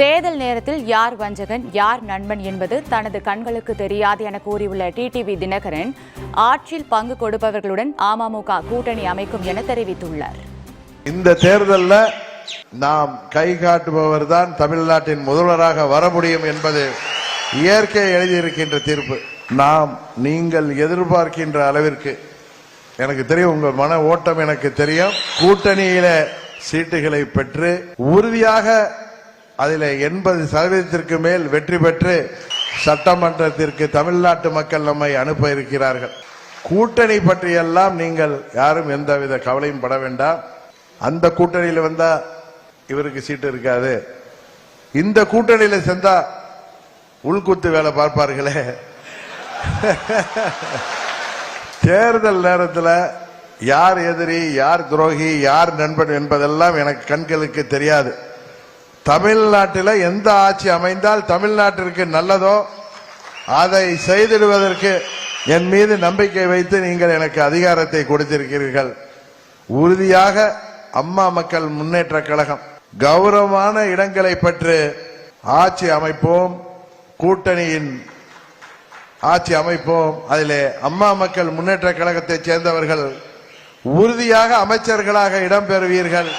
தேர்தல் நேரத்தில் யார் வஞ்சகன் யார் நண்பன் என்பது தனது கண்களுக்கு தெரியாது என கூறியுள்ள டிடிவி தினகரன் ஆட்சியில் பங்கு கொடுப்பவர்களுடன் அமமுக கூட்டணி அமைக்கும் என தெரிவித்துள்ளார். இந்த தேர்தலில் நாம் கை காட்டுபவர் தான் தமிழ்நாட்டின் முதல்வராக வர முடியும் என்பது இயற்கை எழுதியிருக்கின்ற தீர்ப்பு. நாம் நீங்கள் எதிர்பார்க்கின்ற அளவிற்கு எனக்கு தெரியும் உங்கள் மன ஓட்டம் எனக்கு தெரியும் கூட்டணியில சீட்டுகளை பெற்று உறுதியாக அதில் எண்பது சதவீதத்திற்கு மேல் வெற்றி பெற்று சட்டமன்றத்திற்கு தமிழ்நாட்டு மக்கள் நம்மை அனுப்ப இருக்கிறார்கள். கூட்டணி பற்றியெல்லாம் நீங்கள் யாரும் எந்தவித கவலையும் பட வேண்டாம். அந்த கூட்டணியில் வந்தா இவருக்கு சீட்டு இருக்காது. இந்த கூட்டணியில் சென்றா உள்குத்து வேலை பார்ப்பார்களே. தேர்தல் நேரத்தில் யார் எதிரி யார் துரோகி யார் நண்பன் என்பதெல்லாம் எனக்கு கண்களுக்கு தெரியாது. தமிழ்நாட்டில் எந்த ஆட்சி அமைந்தால் தமிழ்நாட்டிற்கு நல்லதோ அதை செய்திடுவதற்கு என் மீது நம்பிக்கை வைத்து நீங்கள் எனக்கு அதிகாரத்தை கொடுத்திருக்கிறீர்கள். உறுதியாக அம்மா மக்கள் முன்னேற்ற கழகம். கௌரவமான இடங்களை பெற்று ஆட்சி அமைப்போம். கூட்டணியின் ஆட்சி அமைப்போம். அதிலே அம்மா மக்கள் முன்னேற்ற கழகத்தைச் சேர்ந்தவர்கள் உறுதியாக அமைச்சர்களாக இடம்பெறுவீர்கள்.